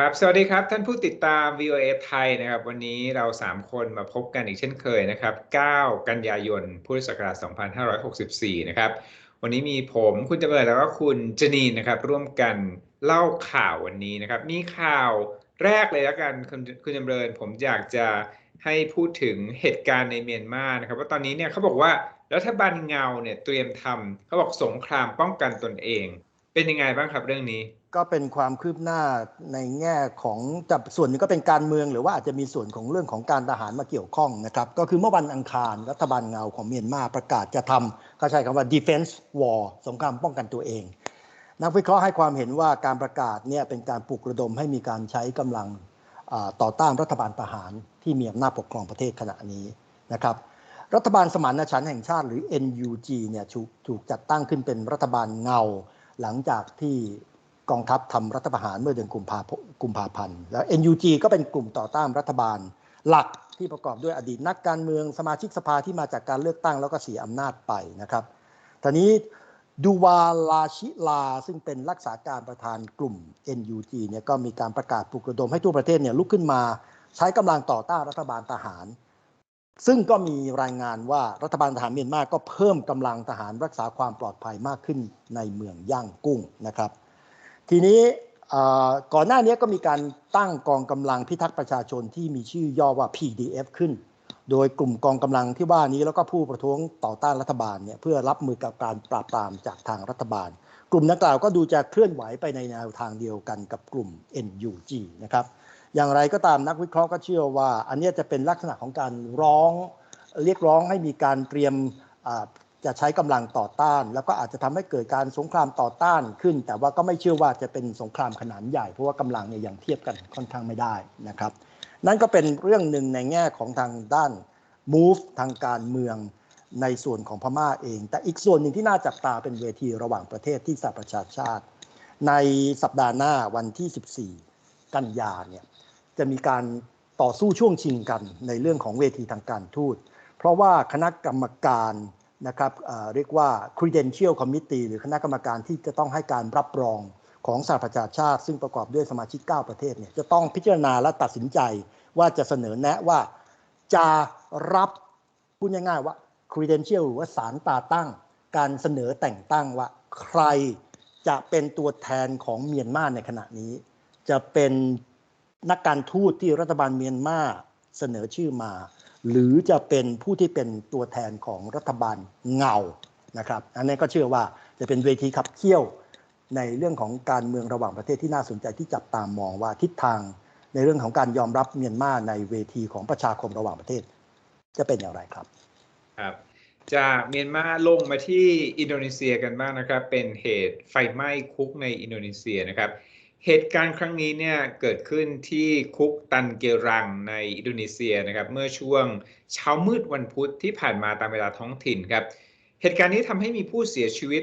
ครับ สวัสดีครับ ท่านผู้ติดตาม VOA ไทยนะครับ วันนี้เรา 3 คนมาพบกันอีกเช่นเคยนะครับ 9 กันยายน พุทธศักราช 2564 นะครับ วันนี้มีผมคุณจำเริญแล้วก็คุณจนีนนะครับ ร่วมกันเล่าข่าววันนี้นะครับ มีข่าวแรกเลยแล้วกันคุณคุณจำเริญ ผมอยากจะให้พูดถึงเหตุการณ์ในเมียนมานะครับ ว่าตอนนี้เนี่ยเขาบอกว่ารัฐบาลเงาเนี่ยเตรียมทำเขาบอกสงครามป้องกันตนเอง เป็นยังไงบ้างครับเรื่องนี้ ก็เป็นความคืบหน้าในแง่ของจะส่วนหนึงก็เป็นการเมืองหรือว่าอาจจะมีส่วนของเรื่องของการทหารมาเกี่ยวข้องนะครับ ก็คือเมื่อวันอังคารรัฐบาลเงาของเมียนมาประกาศจะทำเขาใช้คำว่า defense war สงครามป้องกันตัวเองนักวิเคราะห์ให้ความเห็นว่าการประกาศเนี่ยเป็นการปลุกระดมให้มีการใช้กำลังต่อต้านรัฐบาลทหารที่มีอำนาจปกครองประเทศขณะนี้นะครับรัฐบาลสมานฉันท์แห่งชาติหรือ NUG เนี่ยถูกจัดตั้งขึ้นเป็นรัฐบาลเงา หลังจากที่กองทัพทำรัฐประหารเมื่อเดือนกุมภากุมภาพันธ์แล้ว NUG ก็เป็นกลุ่มต่อต้านรัฐบาลหลักที่ประกอบด้วยอดีตนักการเมืองสมาชิกสภาที่มาจากการเลือกตั้งแล้วก็เสียอำนาจไปนะครับทีนี้ดูวาลาชิลา ซึ่งเป็นรักษาการประธานกลุ่ม NUG เนี่ยก็มีการประกาศปลุกระดมให้ทั่วประเทศเนี่ยลุกขึ้นมา ใช้กำลังต่อต้านรัฐบาลทหาร ซึ่งก็มีรายงานว่ารัฐบาลทหารเมียนมาก็เพิ่มกำลังทหารรักษาความปลอดภัยมากขึ้นในเมืองย่างกุ้งนะครับ ทีนี้ก่อนหน้านี้ก็มีการตั้งกองกำลังพิทักษ์ประชาชนที่มีชื่อย่อว่า PDF ขึ้น โดยกลุ่มกองกำลังที่ว่านี้แล้วก็ผู้ประท้วงต่อต้านรัฐบาลเนี่ยเพื่อรับมือกับการปราบปรามจากทางรัฐบาล กลุ่มดังกล่าวก็ดูจะเคลื่อนไหวไปในแนวทางเดียวกันกับกลุ่ม NUG นะครับ อย่างไรก็ตามนักวิเคราะห์ก็เชื่อว่า อันนี้จะเป็นลักษณะของการร้องเรียกร้องให้มีการเตรียมจะใช้กำลังต่อต้าน แล้วก็อาจจะทำให้เกิดการสงครามต่อต้านขึ้น แต่ว่าก็ไม่เชื่อว่าจะเป็นสงครามขนาดใหญ่ เพราะว่ากำลังเนี่ยยังเทียบกันค่อนข้างไม่ได้นะครับ นั่นก็เป็นเรื่องหนึ่งในแง่ของทางด้าน move ทางการเมืองในส่วนของพม่าเอง แต่อีกส่วนหนึ่งที่น่าจับตาเป็นเวทีระหว่างประเทศที่สหประชาชาติ ในสัปดาห์หน้าวันที่ 14 กันยาเนี่ย จะมีการต่อสู้ช่วงชิงกันในเรื่องของเวทีทางการทูต เพราะว่าคณะกรรมการนะครับเรียกว่า credential committee หรือคณะกรรมการที่จะต้องให้การรับรองของสหประชาชาติ ซึ่งประกอบด้วยสมาชิก 9 ประเทศเนี่ยจะต้องพิจารณาและตัดสินใจว่าจะเสนอแนะว่าจะรับพูดง่ายๆว่า credential หรือว่าสารตาตั้ง การเสนอแต่งตั้งว่าใครจะเป็นตัวแทนของเมียนมาในขณะนี้ จะเป็น นักการทูตที่รัฐบาลเมียนมาเสนอชื่อมา หรือจะเป็นผู้ที่เป็นตัวแทนของรัฐบาลเงานะครับ อันนี้ก็เชื่อว่าจะเป็นเวทีขับเคี่ยวในเรื่องของการเมืองระหว่างประเทศที่น่าสนใจที่จับตามองว่าทิศทางในเรื่องของการยอมรับเมียนมาในเวทีของประชาคมระหว่างประเทศ จะเป็นอย่างไรครับครับ จากเมียนมาลงมาที่อินโดนีเซียกันบ้างนะครับ เป็นเหตุไฟไหม้คุกในอินโดนีเซียนะครับ เหตุการณ์ครั้งนี้เนี่ยเกิดขึ้นที่คุกตันเกรังในอินโดนีเซียนะครับเมื่อช่วงเช้ามืดวันพุธที่ผ่านมาตามเวลาท้องถิ่นครับเหตุการณ์นี้ทำให้มีผู้เสียชีวิต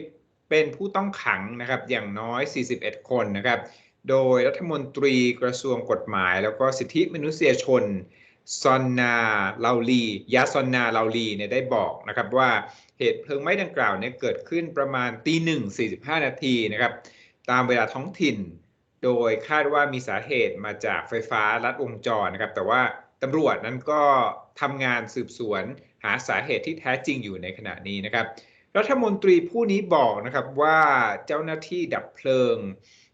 เป็นผู้ต้องขังนะครับอย่างน้อย 41 คนนะครับโดยรัฐมนตรีกระทรวงกฎหมาย แล้วก็สิทธิมนุษยชนซอนนาลาลียาซอนนาลาลีเนี่ยได้บอกนะครับว่าเหตุเพลิงไหม้ดังกล่าวเนี่ยเกิดขึ้นประมาณตีหนึ่งสี่สิบห้านาทีนะครับตามเวลาท้องถิ่น โดยคาดว่ามีสาเหตุมาจากไฟฟ้าลัดวงจรนะครับ แต่ว่าตำรวจนั้นก็ทำงานสืบสวนหาสาเหตุที่แท้จริงอยู่ในขณะนี้นะครับ รัฐมนตรีผู้นี้บอกนะครับว่าเจ้าหน้าที่ดับเพลิง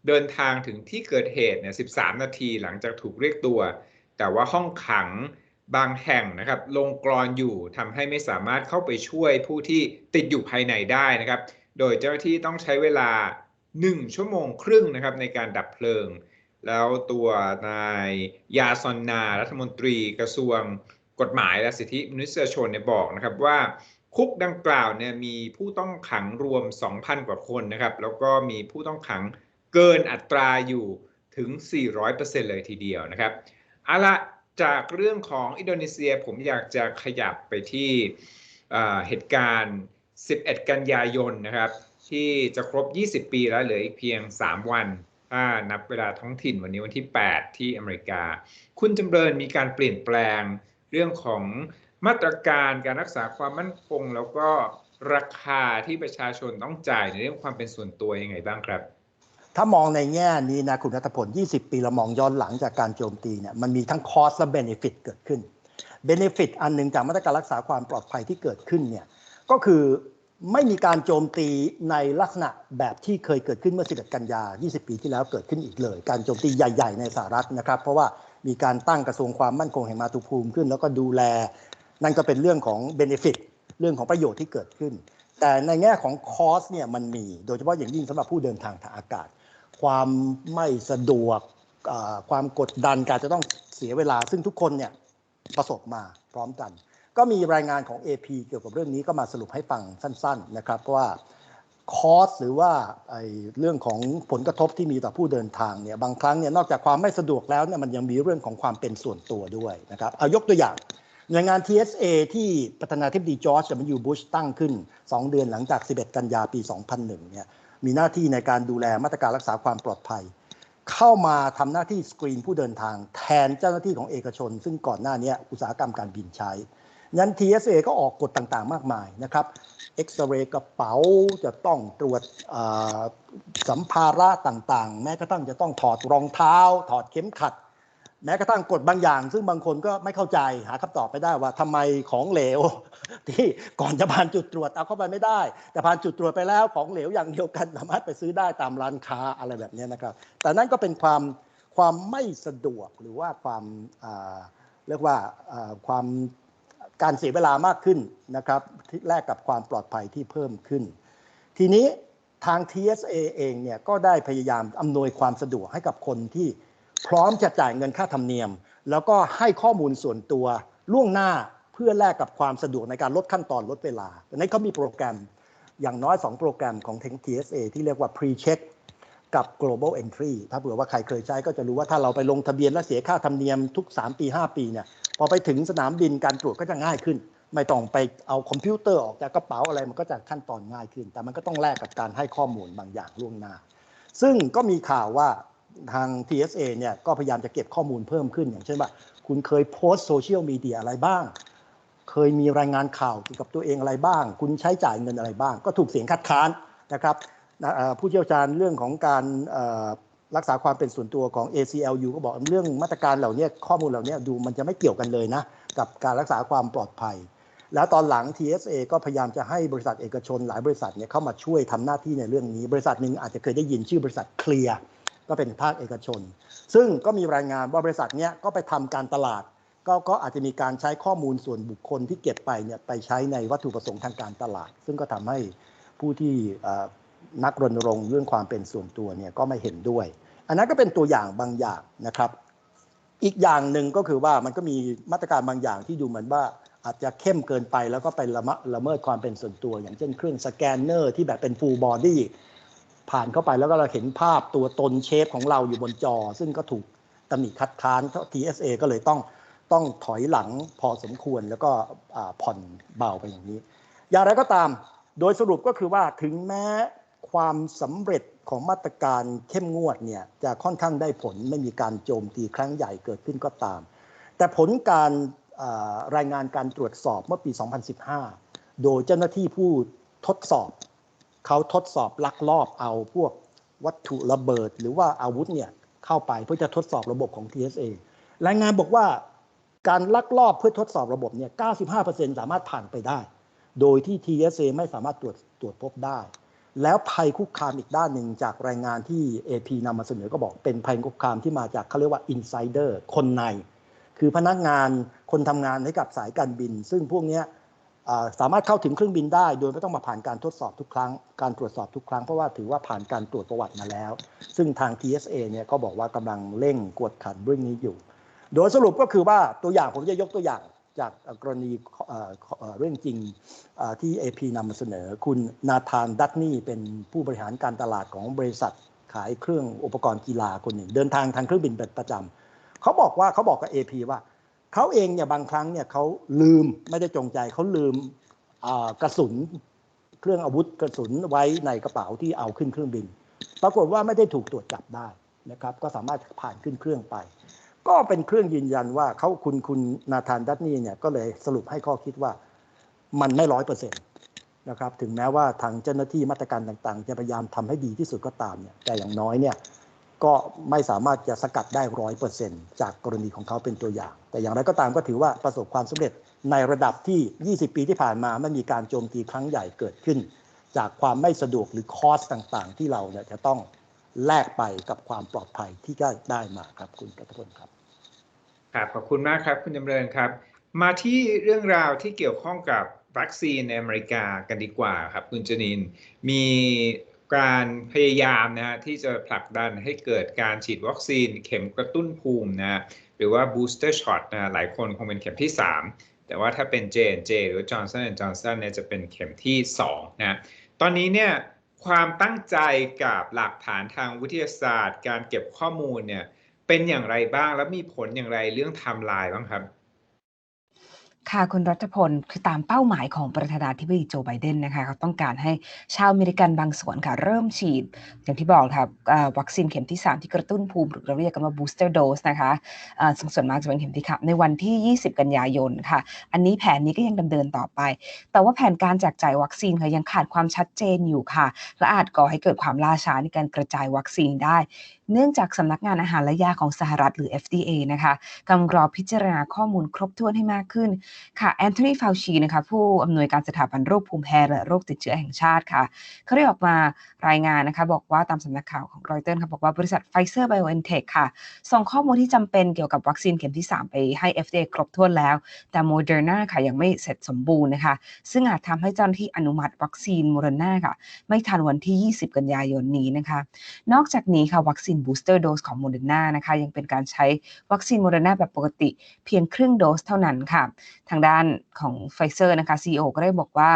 เดินทางถึงที่เกิดเหตุเนี่ย 13 นาทีหลังจากถูกเรียกตัว แต่ว่าห้องขังบางแห่งนะครับลงกรอนอยู่ทำให้ไม่สามารถเข้าไปช่วยผู้ที่ติดอยู่ภายในได้นะครับ โดยเจ้าหน้าที่ต้องใช้เวลา 1 ชั่วโมงครึ่งนะครับในการดับเพลิง แล้วตัวนายยาซอนนา รัฐมนตรีกระทรวงกฎหมายและสิทธิมนุษยชนเนี่ยบอกนะครับว่าคุกดังกล่าวเนี่ยมีผู้ต้องขังรวม 2,000 กว่าคนนะครับ แล้วก็มีผู้ต้องขังเกินอัตราอยู่ถึง 400%เลยทีเดียวนะครับเอาละจากเรื่องของอินโดนีเซียผมอยากจะขยับไปที่เหตุการณ์ 11 กันยายนนะครับ ที่จะครบ 20 ปีแล้วเหลืออีกเพียง 3 วัน ถ้านับเวลาท้องถิ่นวันนี้วันที่ 8 ที่อเมริกา คุณจำเริญมีการเปลี่ยนแปลงเรื่องของมาตรการการรักษาความมั่นคง แล้วก็ราคาที่ประชาชนต้องจ่ายในเรื่องความเป็นส่วนตัวยังไงบ้างครับ ถ้ามองในแง่นี้นะคุณรัฐพล 20 ปีเรามองย้อนหลังจากการโจมตีเนี่ยมันมีทั้งคอสและเบนฟิตเกิดขึ้นเบนฟิตอันหนึ่งจากมาตรการรักษาความปลอดภัยที่เกิดขึ้นเนี่ยก็คือ ไม่มีการโจมตีในลักษณะแบบที่เคยเกิดขึ้นเมื่อ 11 กันยา 20 ปีที่แล้วเกิดขึ้นอีกเลย การโจมตีใหญ่ ๆ ในสหรัฐนะครับ เพราะว่ามีการตั้งกระทรวงความมั่นคงแห่งมาตุภูมิขึ้น แล้วก็ดูแล นั่นก็เป็นเรื่องของเบนฟิตเรื่องของประโยชน์ที่เกิดขึ้น แต่ในแง่ของคอสเนี่ยมันมี โดยเฉพาะอย่างยิ่งสำหรับผู้เดินทางทางอากาศ ความไม่สะดวกความกดดันการจะต้องเสียเวลา ซึ่งทุกคนเนี่ยประสบมาพร้อมกัน ก็มีรายงานของ AP เกี่ยวกับเรื่องนี้ก็มาสรุปให้ฟังสั้น ๆ นะครับว่าคอสหรือว่าไอเรื่องของผลกระทบที่มีต่อผู้เดินทางเนี่ยบางครั้งเนี่ยนอกจากความไม่สะดวกแล้วเนี่ยมันยังมีเรื่องของความเป็นส่วนตัวด้วยนะครับเอายกตัวอย่างหน่วยงาน TSA ที่ประธานาธิบดีจอร์จจะมาอยู่บุชตั้งขึ้น 2 เดือนหลังจาก 11 กันยาปี 2001 เนี่ยมีหน้าที่ในการดูแลมาตรการรักษาความปลอดภัย เข้ามาทำหน้าที่สกรีนผู้เดินทาง แทนเจ้าหน้าที่ของเอกชน ซึ่งก่อนหน้านี้อุตสาหกรรมการบินใช้ ยัน TSA ก็ออกกฎต่างๆ มากมายนะครับเอ็กซเรย์กระเป๋าจะต้องตรวจสัมภาระต่างๆ แม้กระทั่งจะต้องถอดรองเท้า ถอดเข็มขัด แม้กระทั่งกฎบางอย่าง ซึ่งบางคนก็ไม่เข้าใจหาคำตอบไม่ได้ว่าทำไมของเหลว ที่ก่อนจะผ่านจุดตรวจเอาเข้าไปไม่ได้ แต่ผ่านจุดตรวจไปแล้วของเหลวอย่างเดียวกันสามารถไปซื้อได้ตามร้านค้าอะไรแบบนี้นะครับ แต่นั่นก็เป็นความความไม่สะดวกหรือว่าความเรียกว่าความ การเสียเวลามากขึ้นนะครับแลกกับความปลอดภัยที่เพิ่มขึ้น ทีนี้ทาง TSA เองเนี่ยก็ได้พยายามอำนวยความสะดวกให้กับคนที่พร้อมจะจ่ายเงินค่าธรรมเนียม แล้วก็ให้ข้อมูลส่วนตัวล่วงหน้าเพื่อแลกกับความสะดวกในการลดขั้นตอนลดเวลาดังนั้นเขามีโปรแกรมอย่างน้อย 2 โปรแกรมของ TSA ที่เรียกว่า Pre-Check กับ global entry ถ้าเผื่อว่าใครเคยใช้ก็จะรู้ว่าถ้าเราไปลงทะเบียนและเสียค่าธรรมเนียมทุก 3 ปี 5 ปีเนี่ย พอไปถึงสนามบินการตรวจก็จะง่ายขึ้น ไม่ต้องไปเอาคอมพิวเตอร์ออกจากกระเป๋าอะไรมันก็จะขั้นตอนง่ายขึ้น แต่มันก็ต้องแลกกับการให้ข้อมูลบางอย่างล่วงหน้า ซึ่งก็มีข่าวว่าทาง TSA เนี่ยก็พยายามจะเก็บข้อมูลเพิ่มขึ้น อย่างเช่นว่า คุณเคยโพสโซเชียลมีเดียอะไรบ้าง เคยมีรายงานข่าวเกี่ยวกับตัวเองอะไรบ้าง คุณใช้จ่ายเงินอะไรบ้าง ก็ถูกเสียงคัดค้านนะครับผู้เชี่ยวชาญเรื่องของการ รักษาความเป็นส่วนตัวของ ACLU ก็บอกเรื่องมาตรการเหล่านี้ข้อมูลเหล่านี้ดูมันจะไม่เกี่ยวกันเลยนะกับการรักษาความปลอดภัย แล้วตอนหลัง TSA ก็พยายามจะให้บริษัทเอกชนหลายบริษัทเนี่ยเข้ามาช่วยทำหน้าที่ในเรื่องนี้ บริษัทหนึ่งอาจจะเคยได้ยินชื่อบริษัทเคลียร์ก็เป็นภาคเอกชน ซึ่งก็มีรายงานว่าบริษัทเนี้ก็ไปทำการตลาด ก็ก็อาจจะมีการใช้ข้อมูลส่วนบุคคลที่เก็บไปเนี่ยไปใช้ในวัตถุประสงค์ทางการตลาด ซึ่งก็ทำให้ผู้ที่ นักรณรงค์เรื่องความเป็นส่วนตัวเนี่ยก็ไม่เห็นด้วย อันนั้นก็เป็นตัวอย่างบางอย่างนะครับ อีกอย่างหนึ่งก็คือว่ามันก็มีมาตรการบางอย่างที่ดูเหมือนว่าอาจจะเข้มเกินไปแล้วก็ไปละละเมิดความเป็นส่วนตัว อย่างเช่นเครื่องสแกนเนอร์ที่แบบเป็นฟูลบอดี้ผ่านเข้าไปแล้วก็เราเห็นภาพตัวตนเชฟของเราอยู่บนจอ ซึ่งก็ถูกตำหนิคัดค้าน TSA ก็เลยต้องต้องถอยหลังพอสมควรแล้วก็ผ่อนเบาไปอย่างนี้ อย่างไรก็ตามโดยสรุปก็คือว่าถึงแม้ ความสำเร็จของมาตรการเข้มงวดเนี่ยจะค่อนข้างได้ผลไม่มีการโจมตีครั้งใหญ่เกิดขึ้นก็ตาม แต่ผลการรายงานการตรวจสอบเมื่อปี 2015 โดยเจ้าหน้าที่ผู้ทดสอบ เขาทดสอบลักลอบเอาพวกวัตถุระเบิด หรือว่าอาวุธเนี่ยเข้าไปเพื่อจะทดสอบระบบของ TSA รายงานบอกว่าการลักลอบเพื่อทดสอบระบบเนี่ย 95%สามารถผ่านไปได้ โดยที่ TSA ไม่สามารถตรวจตรวจพบได้ แล้วภัยคุกคามอีกด้านหนึ่งจากรายงานที่ AP นำมาเสนอก็บอกเป็นภัยคุกคามที่มาจากเขาเรียกว่า insider คนใน คือพนักงานคนทำงานให้กับสายการบิน ซึ่งพวกนี้สามารถเข้าถึงเครื่องบินได้ โดยไม่ต้องมาผ่านการทดสอบทุกครั้ง การตรวจสอบทุกครั้งเพราะว่าถือว่าผ่านการตรวจประวัติมาแล้ว ซึ่งทาง TSA เนี่ยก็บอกว่ากำลังเร่งกวดขันเรื่องนี้อยู่ โดยสรุปก็คือว่าตัวอย่างผมจะยกตัวอย่าง จากกรณีเรื่องจริงที่ AP นำมาเสนอ คุณนาธานดัตนี่เป็นผู้บริหารการตลาดของบริษัทขายเครื่องอุปกรณ์กีฬาคนหนึ่ง เดินทางทางเครื่องบินเป็นประจำเขาบอกว่าเขาบอกกับ AP ว่าเขาเองเนี่ยบางครั้งเนี่ยเขาลืมไม่ได้จงใจเขาลืมกระสุนเครื่องอาวุธกระสุนไว้ในกระเป๋าที่เอาขึ้นเครื่องบิน ปรากฏว่าไม่ได้ถูกตรวจจับได้นะครับ ก็สามารถผ่านขึ้นเครื่องไป ก็เป็นเครื่องยืนยันว่าเขาคุณคุณนาธานดัตนี่เนี่ยก็เลยสรุปให้ข้อคิดว่ามันไม่ร้อยเปอร์เซ็นต์นะครับถึงแม้ว่าทางเจ้าหน้าที่มาตรการต่างๆ จะพยายามทำให้ดีที่สุดก็ตามเนี่ยแต่อย่างน้อยเนี่ยก็ไม่สามารถจะสกัดได้ร้อยเปอร์เซ็นต์จากกรณีของเขาเป็นตัวอย่าง แต่อย่างไรก็ตามก็ถือว่าประสบความสำเร็จในระดับที่ 20 ปีที่ผ่านมาไม่มีการโจมตีครั้งใหญ่เกิดขึ้น จากความไม่สะดวกหรือคอสต่างๆ ที่เราเนี่ยจะต้อง แลกไปกับความปลอดภัยที่ได้ได้มาครับคุณกัตพลครับครับขอบคุณมากครับคุณจำเริญครับ มาที่เรื่องราวที่เกี่ยวข้องกับวัคซีนในอเมริกากันดีกว่าครับคุณจนินมีการพยายามนะฮะที่จะผลักดันให้เกิดการฉีดวัคซีนเข็มกระตุ้นภูมินะหรือว่า booster shot นะหลายคนคงเป็นเข็มที่ 3 แต่ว่าถ้าเป็น J&J หรือ Johnson Johnson เนี่ยจะเป็นเข็มที่ 2 นะ ตอนนี้เนี่ย ความตั้งใจกับหลักฐานทางวิทยาศาสตร์ การเก็บข้อมูลเนี่ยเป็นอย่างไรบ้าง และมีผลอย่างไรเรื่องไทม์ไลน์บ้างครับ ค่ะคุณรัฐพล คือตามเป้าหมายของประธานาธิบดีโจไบเดนนะคะเขาต้องการให้ชาวอเมริกันบางส่วนค่ะ เริ่มฉีด อย่างที่บอกค่ะวัคซีนเข็มที่ 3 ที่กระตุ้นภูมิหรือเราเรียกกันว่า booster dose นะคะซึ่งส่วนมากจะเป็นเข็มที่ครับในวันที่ 20 กันยายนค่ะ อันนี้แผนนี้ก็ยังดำเนินต่อไป แต่ว่าแผนการแจกจ่ายวัคซีนค่ะยังขาดความชัดเจนอยู่ค่ะ และอาจก่อให้เกิดความล่าช้าในการกระจายวัคซีนได้ เนื่องจากสำนักงานอาหารและยาของสหรัฐหรือ FDA นะคะกำลังรอพิจารณาข้อมูลครบถ้วนให้มากขึ้นค่ะแอนโทนีฟาวชีนะคะผู้อำนวยการสถาบันโรคภูมิแพ้และโรคติดเชื้อแห่งชาติค่ะเขาได้ออกมารายงานนะคะบอกว่าตามสำนักข่าวของรอยเตอร์ค่ะบอกว่าบริษัทไฟเซอร์ไบโอเอ็นเทคค่ะ ส่งข้อมูลที่จำเป็นเกี่ยวกับวัคซีนเข็มที่ 3 ไปให้ FDA ครบถ้วนแล้ว แต่โมเดอร์นาค่ะยังไม่เสร็จสมบูรณ์นะคะ ซึ่งอาจทำให้เจ้าหน้าที่อนุมัติวัคซีนโมเดอร์นาค่ะ ไม่ทันวันที่ 20 กันยายนนี้นะคะ นอกจากนี้ค่ะวัคซีนบูสเตอร์โดสของโมเดอร์นานะคะยังเป็นการใช้วัคซีนโมเดอร์นาแบบปกติเพียงครึ่งโดสเท่านั้นค่ะ ทางด้านของไฟเซอร์นะคะ CEO ก็ได้บอกว่า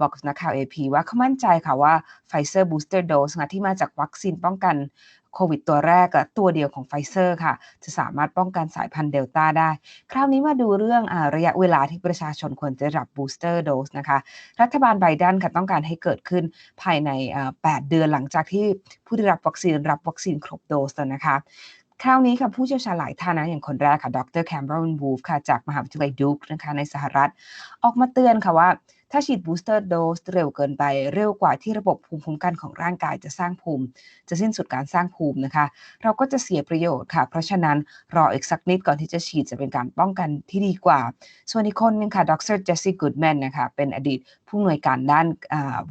บอกนักข่าว AP ว่าเขามั่นใจค่ะว่าไฟเซอร์บูสเตอร์โดสที่มาจากวัคซีนป้องกัน โควิดตัวแรกกับตัวเดียวของไฟเซอร์ค่ะ จะสามารถป้องกันสายพันธุ์เดลต้าได้ คราวนี้มาดูเรื่องอระยะเวลาที่ประชาชนควรจะรับบูสเตอร์โดสนะคะ รัฐบาลไบเดนค่ะต้องการให้เกิดขึ้นภายใน 8 เดือนหลังจากที่ผู้ได้รับวัคซีนรับวัคซีนครบโดสแล้วนะคะคราวนี้ค่ะผู้เชี่ยวชาญหลายท่านนะอย่างคนแรกค่ะ ดรแคมเบรนวูฟค่ะ จากมหาวิทยาลัยดูกนะคะในสหรัฐ ออกมาเตือนค่ะว่า ถ้าฉีดบูสเตอร์โดสเร็วเกินไปเร็วกว่าที่ระบบภูมิคุ้มกันของร่างกายจะสร้างภูมิ จะสิ้นสุดการสร้างภูมินะคะ เราก็จะเสียประโยชน์ค่ะ เพราะฉะนั้นรออีกสักนิดก่อนที่จะฉีดจะเป็นการป้องกันที่ดีกว่า ส่วนอีกคนนึงค่ะดรเจสซี่กูดแมนนะคะเป็นอดีตผู้อำนวยการด้าน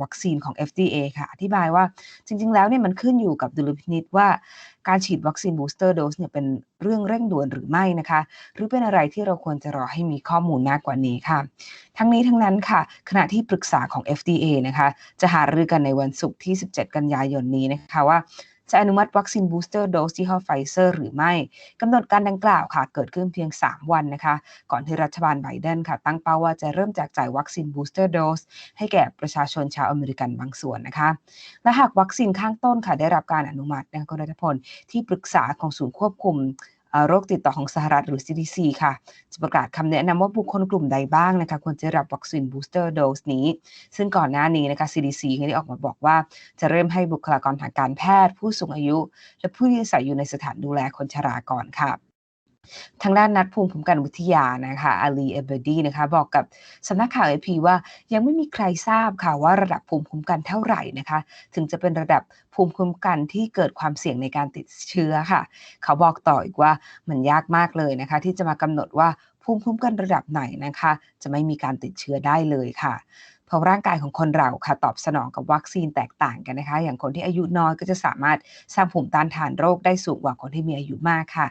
วัคซีนของ FDA ค่ะ อธิบายว่าจริง ๆ แล้วเนี่ยมันขึ้นอยู่กับดุลพินิษว่าการฉีดวัคซีนบูสเตอร์โดสเนี่ยเป็นเรื่องเร่งด่วนหรือไม่นะคะ หรือเป็นอะไรที่เราควรจะรอให้มีข้อมูลมากกว่านี้ค่ะ ทั้งนี้ทั้งนั้นค่ะขณะที่ปรึกษาของ FDA นะคะ จะหารือกันในวันศุกร์ที่ 17 กันยายนนี้นะคะว่าจะอนุมัติวัคซีนบูสเตอร์โดสที่ห้อไฟเซอร์หรือไม่กำหนดการดังกล่าวค่ะ เกิดขึ้นเพียง 3 วันนะคะ ก่อนที่รัฐบาลไบเดนค่ะ ตั้งเป้าว่าจะเริ่มแจกจ่ายวัคซีนบูสเตอร์โดสให้แก่ประชาชนชาวอเมริกันบางส่วนนะคะ และหากวัคซีนข้างต้นค่ะได้รับการอนุมัตินะคะคุณรัฐพลที่ปรึกษาของศูนย์ควบคุม โรคติดต่อของสหรัฐหรือ CDC ค่ะ จะประกาศคำแนะนำว่าบุคคลกลุ่มใดบ้างนะคะควรจะรับวัคซีนบูสเตอร์โดสนี้ ซึ่งก่อนหน้านี้นะคะ CDC ได้ออกมาบอกว่า จะเริ่มให้บุคลากรทางการแพทย์ ผู้สูงอายุ และผู้ที่อาศัยอยู่ในสถานดูแลคนชราก่อนค่ะ ทางด้านนักภูมิคุ้มกันวิทยานะคะอาลีเอเบดีนะคะบอกกับสำนักข่าวเอพีว่ายังไม่มีใครทราบค่ะว่าระดับภูมิคุ้มกันเท่าไหร่นะคะ ถึงจะเป็นระดับภูมิคุ้มกันที่เกิดความเสี่ยงในการติดเชื้อค่ะ เขาบอกต่ออีกว่ามันยากมากเลยนะคะ ที่จะมากำหนดว่าภูมิคุ้มกันระดับไหนนะคะ จะไม่มีการติดเชื้อได้เลยค่ะ เพราะร่างกายของคนเราค่ะตอบสนองกับวัคซีนแตกต่างกันนะคะ อย่างคนที่อายุน้อยก็จะสามารถสร้างภูมิต้านทานโรคได้สูงกว่าคนที่มีอายุมากค่ะ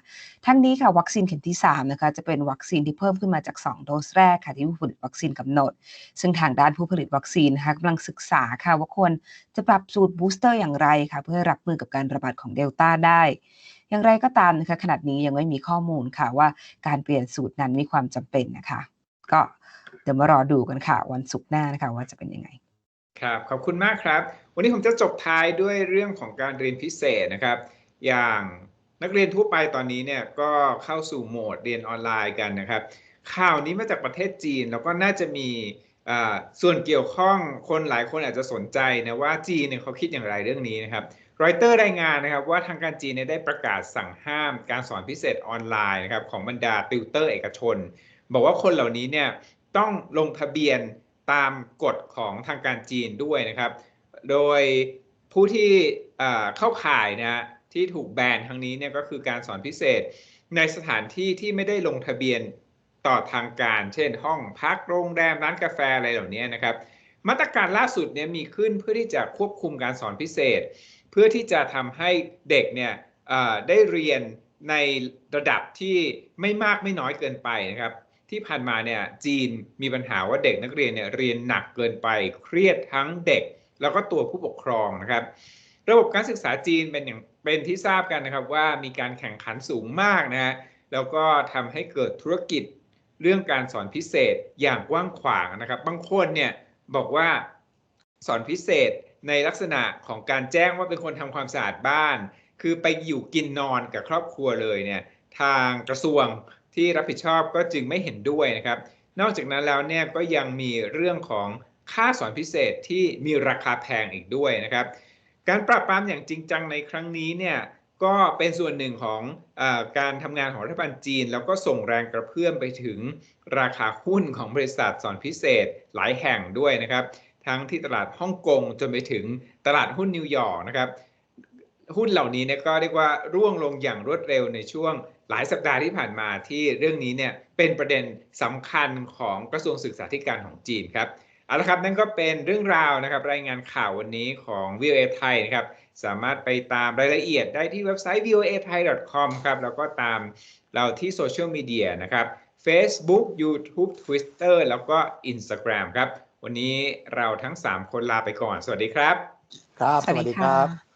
ทั้งนี้ค่ะวัคซีนเข็มที่3นะคะจะเป็นวัคซีนที่เพิ่มขึ้นมาจาก 2 โดสแรกค่ะที่ผู้ผลิตวัคซีนกำหนด ซึ่งทางด้านผู้ผลิตวัคซีนนะคะกำลังศึกษาค่ะว่าควรจะปรับสูตรบูสเตอร์อย่างไรค่ะเพื่อรับมือกับการระบาดของเดลต้าได้อย่างไรก็ตามนะคะขนาดนี้ยังไม่มีข้อมูลค่ะว่าการเปลี่ยนสูตรนั้นมีความจำเป็นนะคะ ก็ เดี๋ยวมารอดูกันค่ะ วันศุกร์หน้านะคะว่าจะเป็นยังไง ครับ ขอบคุณมากครับ วันนี้ผมจะจบท้ายด้วยเรื่องของการเรียนพิเศษนะครับ อย่างนักเรียนทั่วไปตอนนี้เนี่ยก็เข้าสู่โหมดเรียนออนไลน์กันนะครับ ข่าวนี้มาจากประเทศจีนแล้วก็น่าจะมีส่วนเกี่ยวข้องคนหลายคนอาจจะสนใจนะว่าจีนเนี่ยเขาคิดอย่างไรเรื่องนี้นะครับรอยเตอร์รายงานนะครับว่าทางการจีนได้ประกาศสั่งห้ามการสอนพิเศษออนไลน์นะครับของบรรดาติวเตอร์เอกชน บอกว่าคนเหล่านี้เนี่ย ต้องลงทะเบียนตามกฎของทางการจีนด้วยนะครับ โดยผู้ที่เข้าข่ายนะที่ถูกแบนครั้งนี้เนี่ยก็คือการสอนพิเศษในสถานที่ที่ไม่ได้ลงทะเบียนต่อทางการ เช่น ห้องพักโรงแรมร้านกาแฟอะไรเหล่านี้นะครับ มาตรการล่าสุดเนี่ยมีขึ้นเพื่อที่จะควบคุมการสอนพิเศษ เพื่อที่จะทำให้เด็กเนี่ยได้เรียนในระดับที่ไม่มากไม่น้อยเกินไปนะครับ ที่ผ่านมาเนี่ยจีนมีปัญหาว่าเด็กนักเรียนเนี่ยเรียนหนักเกินไปเครียดทั้งเด็ก แล้วก็ตัวผู้ปกครองนะครับ ระบบการศึกษาจีนเป็นอย่างเป็นที่ทราบกันนะครับว่ามีการแข่งขันสูงมากนะฮะแล้วก็ทำให้เกิดธุรกิจเรื่องการสอนพิเศษอย่างกว้างขวางนะครับ บางคนเนี่ยบอกว่าสอนพิเศษในลักษณะของการแจ้งว่าเป็นคนทำความสะอาดบ้าน คือไปอยู่กินนอนกับครอบครัวเลยเนี่ยทางกระทรวง ที่รับผิดชอบก็จึงไม่เห็นด้วยนะครับ นอกจากนั้นแล้วเนี่ยก็ยังมีเรื่องของค่าสอนพิเศษที่มีราคาแพงอีกด้วยนะครับ การปราบปรามอย่างจริงจังในครั้งนี้เนี่ยก็เป็นส่วนหนึ่งของอการทำงานของรัฐบาลจีน แล้วก็ส่งแรงกระเพื่อมไปถึงราคาหุ้นของบริษัทสอนพิเศษหลายแห่งด้วยนะครับ ทั้งที่ตลาดฮ่องกงจนไปถึงตลาดหุ้นนิวยอร์กนะครับ หุ้นเหล่านี้เนี่ยก็เรียกว่าร่วงลงอย่างรวดเร็วในช่วงหลายสัปดาห์ที่ผ่านมาที่เรื่องนี้เนี่ยเป็นประเด็นสำคัญของกระทรวงศึกษาธิการของจีนครับเอาละครับนั่นก็เป็นเรื่องราวนะครับ รายงานข่าววันนี้ของ VOA ไทยนะครับสามารถไปตามรายละเอียดได้ที่เว็บไซต์ voa thai com ครับแล้วก็ตามเราที่โซเชียลมีเดียนะครับ Facebook YouTube Twitter แล้วก็ Instagram ครับ วันนี้เราทั้ง 3 คนลาไปก่อน สวัสดีครับ ครับ สวัสดีครับ